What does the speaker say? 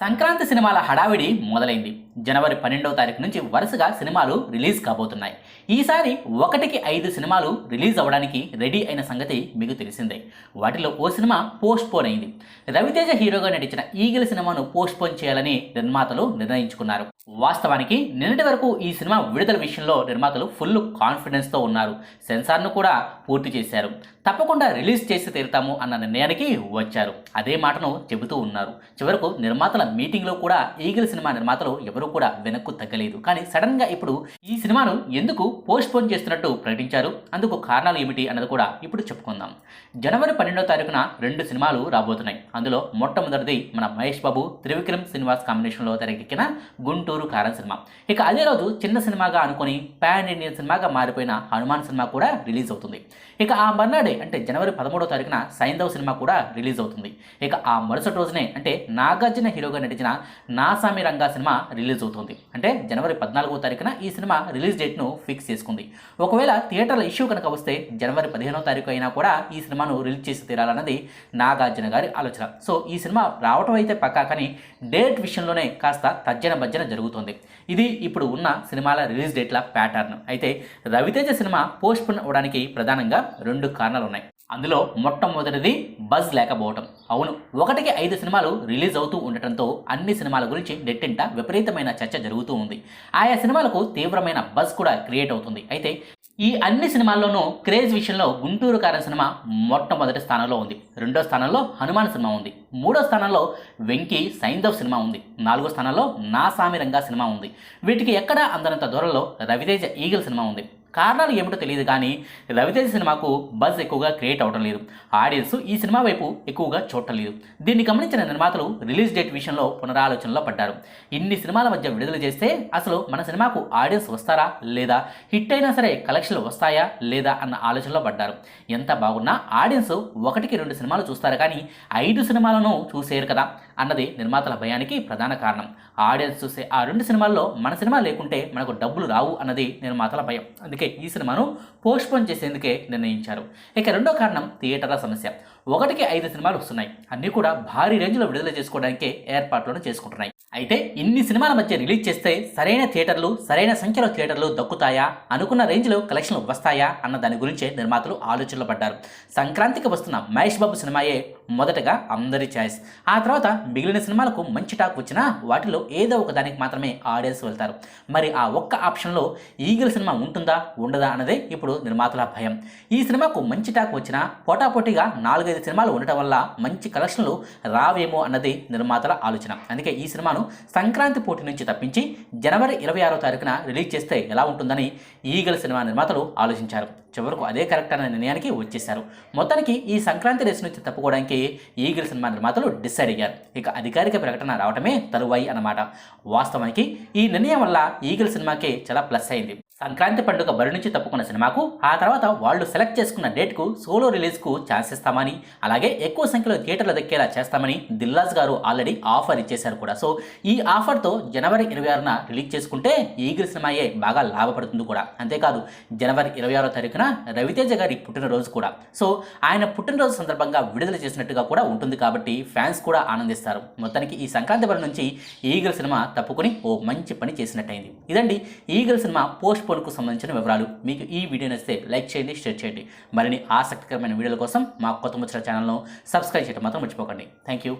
సంక్రాంతి సినిమాల హడావిడి మొదలైంది. జనవరి పన్నెండవ తారీఖు నుంచి వరుసగా సినిమాలు రిలీజ్ కాబోతున్నాయి. ఈసారి ఒకటికి ఐదు సినిమాలు రిలీజ్ అవ్వడానికి రెడీ అయిన సంగతి మీకు తెలిసిందే. వాటిలో ఓ సినిమా పోస్ట్ పోన్ అయింది. రవితేజ హీరోగా నటించిన ఈగిల్ సినిమాను పోస్ట్ పోన్ చేయాలని నిర్మాతలు నిర్ణయించుకున్నారు. వాస్తవానికి నిన్నటి వరకు ఈ సినిమా విడుదల విషయంలో నిర్మాతలు ఫుల్ కాన్ఫిడెన్స్తో ఉన్నారు. సెన్సార్ను కూడా పూర్తి చేశారు. తప్పకుండా రిలీజ్ చేసి తీరుతాము అన్న నిర్ణయానికి వచ్చారు. అదే మాటను చెబుతూ ఉన్నారు. చివరకు నిర్మాతల మీటింగ్లో కూడా ఈగిల్ సినిమా నిర్మాతలు ఎవరూ కూడా వెనక్కు తగ్గలేదు. కానీ సడన్గా ఇప్పుడు ఈ సినిమాను ఎందుకు పోస్ట్ పోన్ చేస్తున్నట్టు ప్రకటించారు? అందుకు కారణాలు ఏమిటి అన్నది కూడా ఇప్పుడు చెప్పుకుందాం. జనవరి పన్నెండవ తారీఖున రెండు సినిమాలు రాబోతున్నాయి. అందులో మొట్టమొదటిది మన మహేష్ బాబు త్రివిక్రమ్ శ్రీనివాస్ కాంబినేషన్లో తెరకెక్కిన గుంటూరు కారం సినిమా. ఇక అదే రోజు చిన్న సినిమాగా అనుకుని పాన్ ఇండియన్ సినిమాగా మారిపోయిన హనుమాన్ సినిమా కూడా రిలీజ్ అవుతుంది. ఇక ఆ మర్నాడే అంటే జనవరి పదమూడో తారీఖున సైంధవ్ సినిమా కూడా రిలీజ్ అవుతుంది. ఇక ఆ మరుసటి రోజునే అంటే నాగార్జున హీరోగా నటించిన నాసామి రంగా సినిమా రిలీజ్ అవుతుంది. అంటే జనవరి పద్నాలుగో తారీఖున ఈ సినిమా రిలీజ్ డేట్ను ఫిక్స్ చేసుకుంది. ఒకవేళ థియేటర్ల ఇష్యూ కనుక వస్తే జనవరి పదిహేనో తారీఖు అయినా కూడా ఈ సినిమాను రిలీజ్ చేసి తీరాలన్నది నాగార్జున గారి ఆలోచన. సో ఈ సినిమా రావటం అయితే పక్కా కానీ డేట్ విషయంలోనే కాస్త తజ్జన భజ్జన జరుగుతుంది. ఇది ఇప్పుడు ఉన్న సినిమాల రిలీజ్ డేట్ల ప్యాటర్న్. అయితే రవితేజ సినిమా పోస్ట్ పోన్ అవడానికి ప్రధానంగా రెండు కారణాలు ఉన్నాయి అందులో మొట్టమొదటిది బజ్ లేకపోవటం. అవును ఒకటికి ఐదు సినిమాలు రిలీజ్ అవుతూ ఉండటంతో అన్ని సినిమాల గురించి నెట్టింట విపరీతమైన చర్చ జరుగుతూ ఉంది. ఆయా సినిమాలకు తీవ్రమైన బజ్ కూడా క్రియేట్ అవుతుంది. అయితే ఈ అన్ని సినిమాల్లోనూ క్రేజ్ విషయంలో గుంటూరు కారం సినిమా మొట్టమొదటి స్థానంలో ఉంది. రెండో స్థానంలో హనుమాన్ సినిమా ఉంది. మూడో స్థానంలో వెంకీ సైంధవ్ సినిమా ఉంది. నాలుగో స్థానంలో నా సామి రంగా సినిమా ఉంది. వీటికి ఎక్కడా అందనంత దూరంలో రవితేజ ఈగిల్ సినిమా ఉంది. కారణాలు ఏమిటో తెలియదు కానీ రవితేజ సినిమాకు బజ్ ఎక్కువగా క్రియేట్ అవడం లేదు. ఆడియన్స్ ఈ సినిమా వైపు ఎక్కువగా చూడలేదు దీన్ని గమనించిన నిర్మాతలు రిలీజ్ డేట్ విషయంలో పునరాలోచనలో పడ్డారు. ఇన్ని సినిమాల మధ్య విడుదల చేస్తే అసలు మన సినిమాకు ఆడియన్స్ వస్తారా లేదా? హిట్ అయినా సరే కలెక్షన్లు వస్తాయా లేదా అన్న ఆలోచనలో పడ్డారు. ఎంత బాగున్నా ఆడియన్స్ ఒకటికి రెండు సినిమాలు చూస్తారు కానీ ఐదు సినిమాలను చూసేరు కదా అన్నది నిర్మాతల భయానికి ప్రధాన కారణం. ఆడియన్స్ చూసే ఆ రెండు సినిమాల్లో మన సినిమా లేకుంటే మనకు డబ్బులు రావు అన్నది నిర్మాతల భయం. అందుకే ఈ సినిమాను పోస్ట్పోన్ చేసేందుకే నిర్ణయించారు. ఇక రెండో కారణం థియేటర్ల సమస్య. ఒకటికి ఐదు సినిమాలు వస్తున్నాయి. అన్నీ కూడా భారీ రేంజ్లో విడుదల చేసుకోవడానికే ఏర్పాట్లను చేసుకుంటున్నాయి. అయితే ఇన్ని సినిమాల మధ్య రిలీజ్ చేస్తే సరైన థియేటర్లు సరైన సంఖ్యలో థియేటర్లు దక్కుతాయా? అనుకున్న రేంజ్లో కలెక్షన్లు వస్తాయా? అన్న దాని గురించే నిర్మాతలు ఆలోచనలో పడ్డారు సంక్రాంతికి వస్తున్న మహేష్ బాబు సినిమాయే మొదటగా అందరి ఛాయిస్. ఆ తర్వాత మిగిలిన సినిమాలకు మంచి టాక్ వచ్చినా వాటిలో ఏదో ఒక దానికి మాత్రమే ఆడియన్స్ వెళ్తారు. మరి ఆ ఒక్క ఆప్షన్లో ఈగిల్ సినిమా ఉంటుందా ఉండదా అన్నదే ఇప్పుడు నిర్మాతల భయం. ఈ సినిమాకు మంచి టాక్ వచ్చినా పోటాపోటీగా నాలుగైదు సినిమాలు ఉండటం వల్ల మంచి కలెక్షన్లు రావేమో అన్నది నిర్మాతల ఆలోచన. అందుకే ఈ సినిమాను సంక్రాంతి పోటీ నుంచి తప్పించి జనవరి ఇరవై ఆరో తారీఖున రిలీజ్ చేస్తే ఎలా ఉంటుందని ఈగల్ సినిమా నిర్మాతలు ఆలోచించారు. చివరకు అదే కరెక్ట్ అనే నిర్ణయానికి వచ్చేశారు. మొత్తానికి ఈ సంక్రాంతి రేసు నుంచి తప్పుకోవడానికి ఈగల సినిమా నిర్మాతలు డిసైడ్ అయ్యారు. ఇక అధికారిక ప్రకటన రావటమే తరువాయి అన్నమాట. వాస్తవానికి ఈ నిర్ణయం వల్ల ఈగల్ సినిమాకే చాలా ప్లస్ అయింది. సంక్రాంతి పండుగ బరి నుంచి తప్పుకున్న సినిమాకు ఆ తర్వాత వాళ్ళు సెలెక్ట్ చేసుకున్న డేట్కు సోలో రిలీజ్కు ఛాన్స్ ఇస్తామని అలాగే ఎక్కువ సంఖ్యలో థియేటర్లు దక్కేలా చేస్తామని దిల్లాజ్ గారు ఆల్రెడీ ఆఫర్ ఇచ్చేశారు కూడా. సో ఈ ఆఫర్తో జనవరి ఇరవై ఆరున రిలీజ్ చేసుకుంటే ఈగిల్ సినిమాయే బాగా లాభపడుతుంది కూడా. అంతేకాదు జనవరి ఇరవై ఆరో తారీఖున రవితేజ గారి పుట్టినరోజు కూడా. సో ఆయన పుట్టినరోజు సందర్భంగా విడుదల చేసినట్టుగా కూడా ఉంటుంది కాబట్టి ఫ్యాన్స్ కూడా ఆనందిస్తారు. మొత్తానికి ఈ సంక్రాంతి బరి నుంచి ఈగిల్ సినిమా తప్పుకొని ఓ మంచి పని చేసినట్టయింది. ఇదండి ఈగిల్ సినిమా పోస్ట్ పోన్కు సంబంధించిన వివరాలు. మీకు ఈ వీడియో నచ్చితే లైక్ చేయండి షేర్ చేయండి. మరిన్ని ఆసక్తికరమైన వీడియోల కోసం మా కొత్త ముచ్చిన ఛానల్ను సబ్స్క్రైబ్ చేయడం మాత్రం మర్చిపోకండి. Thank you